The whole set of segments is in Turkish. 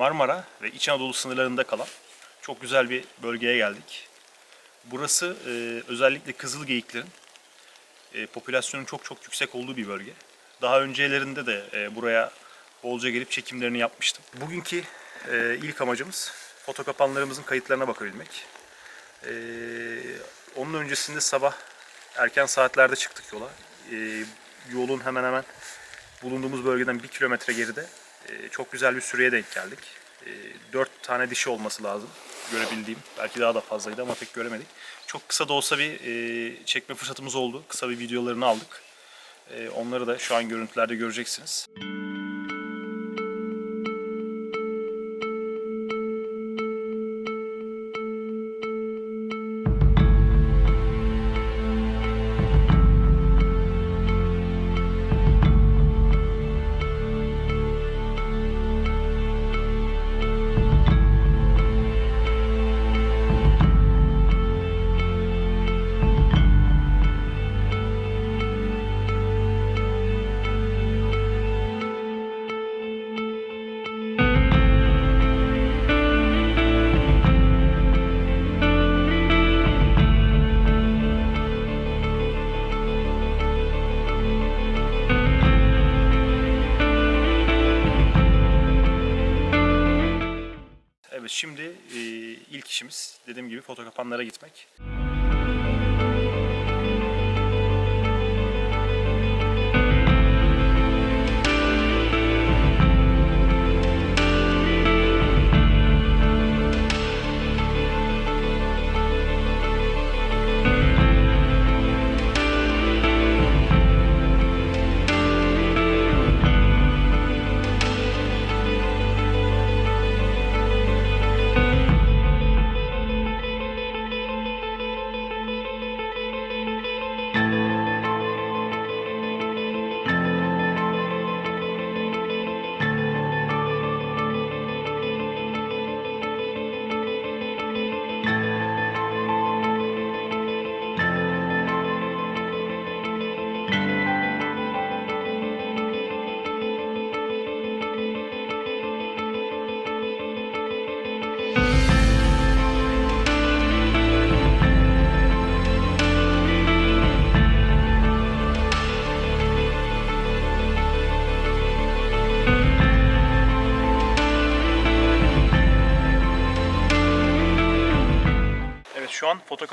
Marmara ve İç Anadolu sınırlarında kalan çok güzel bir bölgeye geldik. Burası e, özellikle kızıl geyiklerin e, popülasyonun çok çok yüksek olduğu bir bölge. Daha öncelerinde de e, buraya bolca gelip çekimlerini yapmıştım. Bugünkü e, ilk amacımız foto kapanlarımızın kayıtlarına bakabilmek. E, onun öncesinde sabah erken saatlerde çıktık yola. E, yolun hemen hemen bulunduğumuz bölgeden bir kilometre geride çok güzel bir süreye denk geldik. E, dört tane dişi olması lazım görebildiğim. Belki daha da fazlaydı ama pek göremedik. Çok kısa da olsa bir e, çekme fırsatımız oldu. Kısa bir videolarını aldık. E, onları da şu an görüntülerde göreceksiniz. Evet şimdi ilk işimiz dediğim gibi foto kapanlara gitmek.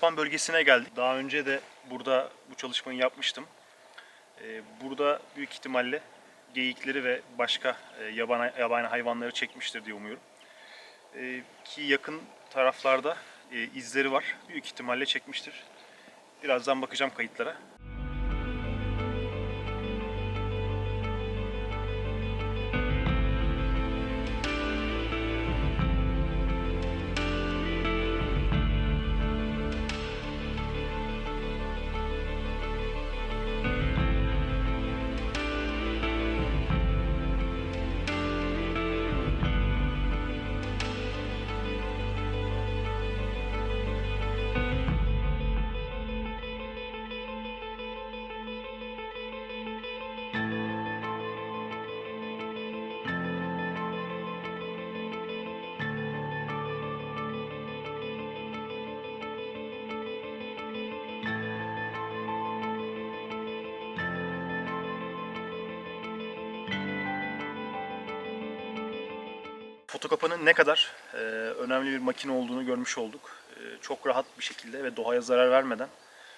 Şu an foto kapan bölgesine geldik. Daha önce de burada bu çalışmayı yapmıştım. Ee, burada büyük ihtimalle geyikleri ve başka e, yabani, yabani hayvanları çekmiştir diye umuyorum. Ee, ki yakın taraflarda e, izleri var. Büyük ihtimalle çekmiştir. Birazdan bakacağım kayıtlara. Fotokapanın ne kadar e, önemli bir makine olduğunu görmüş olduk. E, çok rahat bir şekilde ve doğaya zarar vermeden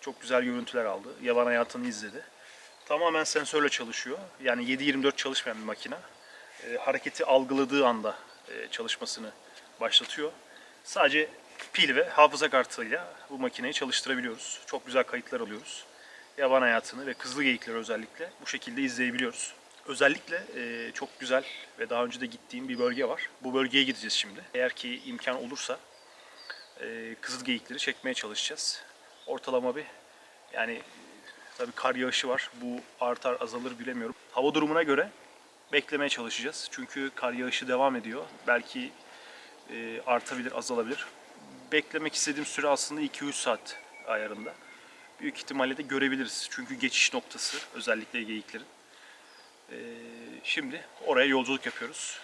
çok güzel görüntüler aldı. Yaban hayatını izledi. Tamamen sensörle çalışıyor. Yani 7-24 çalışmayan bir makine. E, hareketi algıladığı anda e, çalışmasını başlatıyor. Sadece pil ve hafıza kartıyla bu makineyi çalıştırabiliyoruz. Çok güzel kayıtlar alıyoruz. Yaban hayatını ve kızıl geyikleri özellikle bu şekilde izleyebiliyoruz. Özellikle e, çok güzel ve daha önce de gittiğim bir bölge var. Bu bölgeye gideceğiz şimdi. Eğer ki imkan olursa e, kızıl geyikleri çekmeye çalışacağız. Ortalama bir yani tabii kar yağışı var. Bu artar azalır bilemiyorum. Hava durumuna göre beklemeye çalışacağız. Çünkü kar yağışı devam ediyor. Belki e, artabilir, azalabilir. Beklemek istediğim süre aslında 2-3 saat ayarında. Büyük ihtimalle de görebiliriz. Çünkü geçiş noktası özellikle geyiklerin. Ee, şimdi oraya yolculuk yapıyoruz.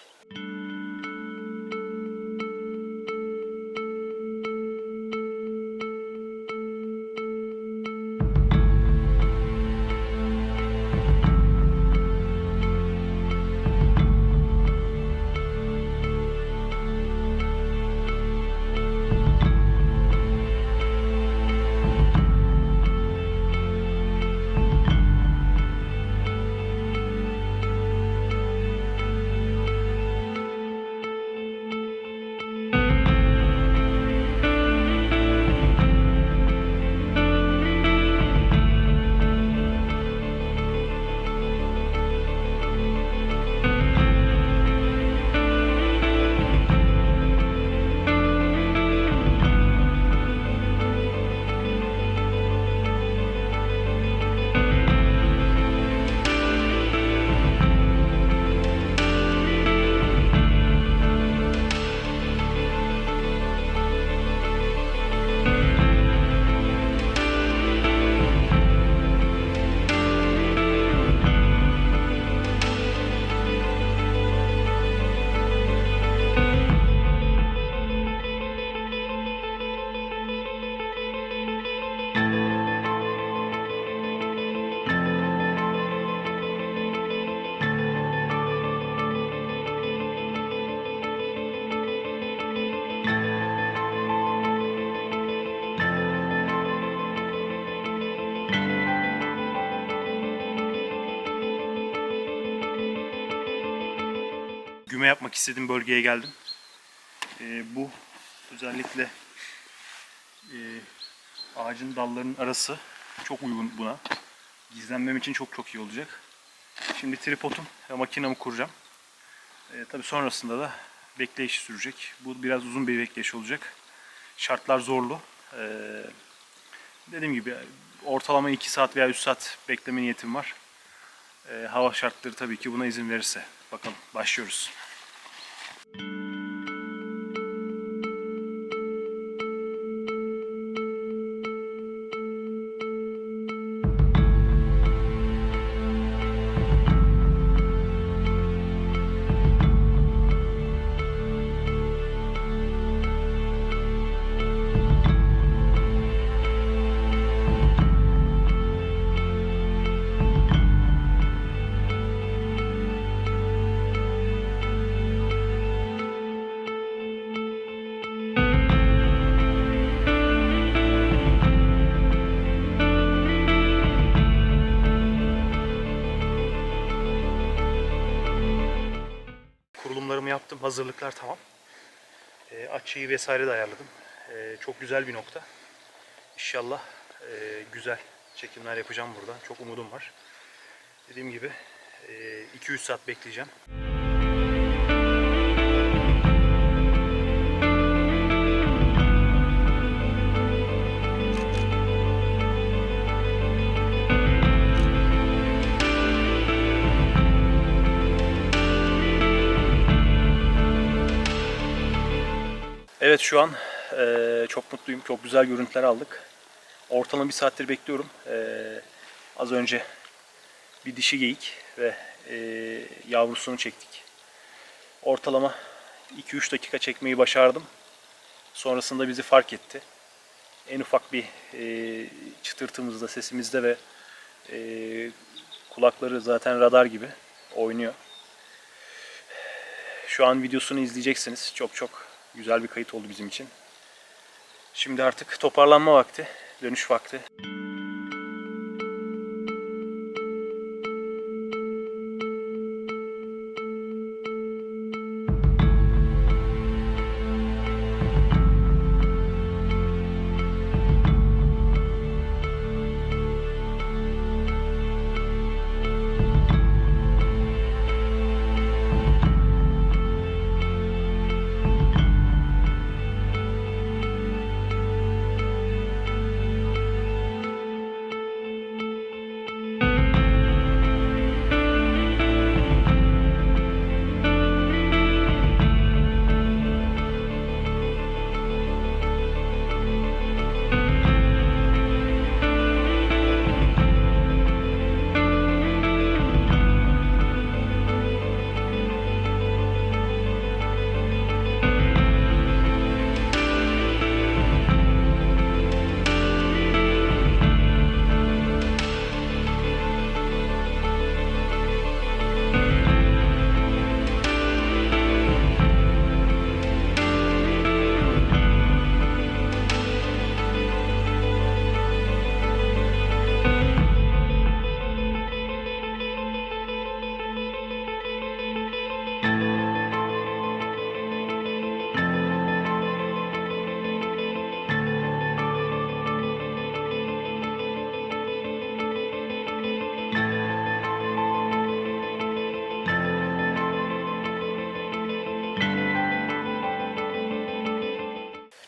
Büyüme yapmak istediğim bölgeye geldim. Ee, bu özellikle e, ağacın dallarının arası çok uygun buna. Gizlenmem için çok çok iyi olacak. Şimdi tripodum ve makinamı kuracağım. Ee, tabii sonrasında da bekleyiş sürecek. Bu biraz uzun bir bekleyiş olacak. Şartlar zorlu. Ee, dediğim gibi ortalama 2 saat veya 3 saat bekleme niyetim var. Ee, hava şartları tabii ki buna izin verirse. Bakalım başlıyoruz. Hazırlıklar tamam. E, açıyı vesaire de ayarladım. E, çok güzel bir nokta. İnşallah e, güzel çekimler yapacağım burada. Çok umudum var. Dediğim gibi e, 2-3 saat bekleyeceğim. Evet şu an eee, çok mutluyum. Çok güzel görüntüler aldık. Ortalama bir saattir bekliyorum. Eee, az önce bir dişi geyik ve eee, yavrusunu çektik. Ortalama 2-3 dakika çekmeyi başardım. Sonrasında bizi fark etti. En ufak bir eee çıtırtımızda, sesimizde ve eee, kulakları zaten radar gibi oynuyor. Şu an videosunu izleyeceksiniz. Çok çok güzel bir kayıt oldu bizim için. Şimdi artık toparlanma vakti, dönüş vakti.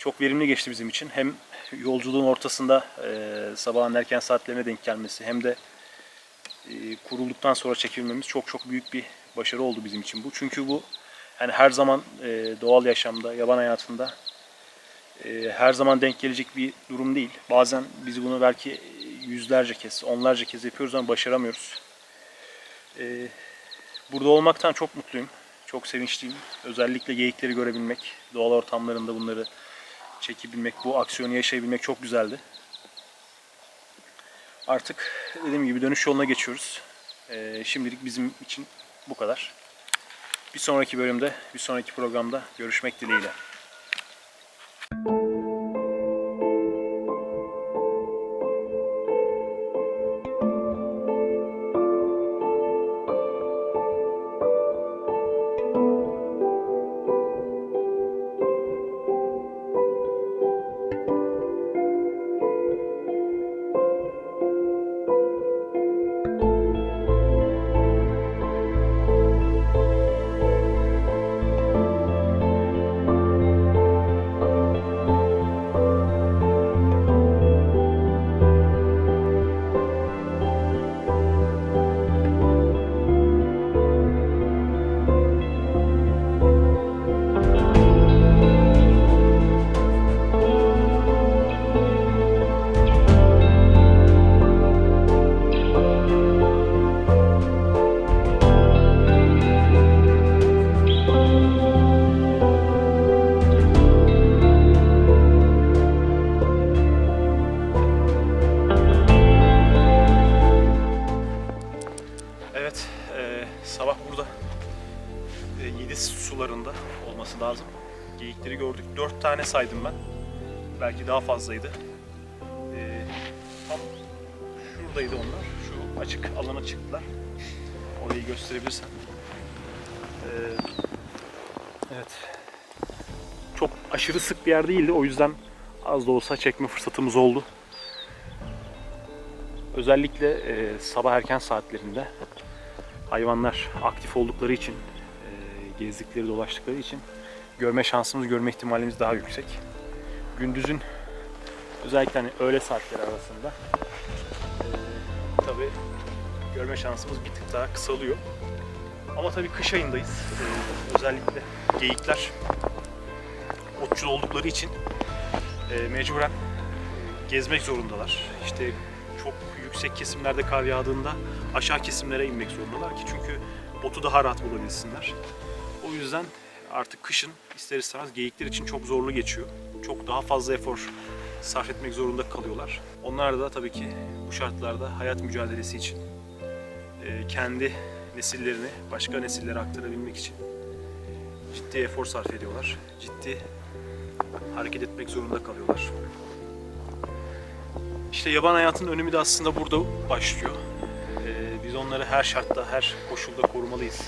Çok verimli geçti bizim için. Hem yolculuğun ortasında e, sabahın erken saatlerine denk gelmesi hem de e, kurulduktan sonra çekilmemiz çok çok büyük bir başarı oldu bizim için bu. Çünkü bu yani her zaman e, doğal yaşamda, yaban hayatında e, her zaman denk gelecek bir durum değil. Bazen biz bunu belki yüzlerce kez, onlarca kez yapıyoruz ama başaramıyoruz. E, burada olmaktan çok mutluyum. Çok sevinçliyim. Özellikle geyikleri görebilmek, doğal ortamlarında bunları çekebilmek, bu aksiyonu yaşayabilmek çok güzeldi. Artık dediğim gibi dönüş yoluna geçiyoruz. Ee, şimdilik bizim için bu kadar. Bir sonraki bölümde, bir sonraki programda görüşmek dileğiyle. Evet, e, sabah burada e, 7 sularında olması lazım. Geyikleri gördük. 4 tane saydım ben. Belki daha fazlaydı. E, tam şuradaydı onlar. Şu açık alana çıktılar. Orayı gösterebilirsen. E, evet. Çok aşırı sık bir yer değildi. O yüzden az da olsa çekme fırsatımız oldu. Özellikle e, sabah erken saatlerinde hayvanlar aktif oldukları için, e, gezdikleri, dolaştıkları için görme şansımız, görme ihtimalimiz daha yüksek. Gündüzün özellikle hani öğle saatleri arasında e, tabii görme şansımız bir tık daha kısalıyor. Ama tabii kış ayındayız. E, özellikle geyikler otçul oldukları için e, mecburen gezmek zorundalar. İşte çok yüksek kesimlerde kar yağdığında aşağı kesimlere inmek zorundalar ki çünkü botu daha rahat bulabilsinler. O yüzden artık kışın ister istemez geyikler için çok zorlu geçiyor. Çok daha fazla efor sarf etmek zorunda kalıyorlar. Onlar da tabii ki bu şartlarda hayat mücadelesi için e, kendi nesillerini başka nesillere aktarabilmek için ciddi efor sarf ediyorlar. Ciddi hareket etmek zorunda kalıyorlar. İşte yaban hayatının önemi de aslında burada başlıyor. Ee, biz onları her şartta, her koşulda korumalıyız.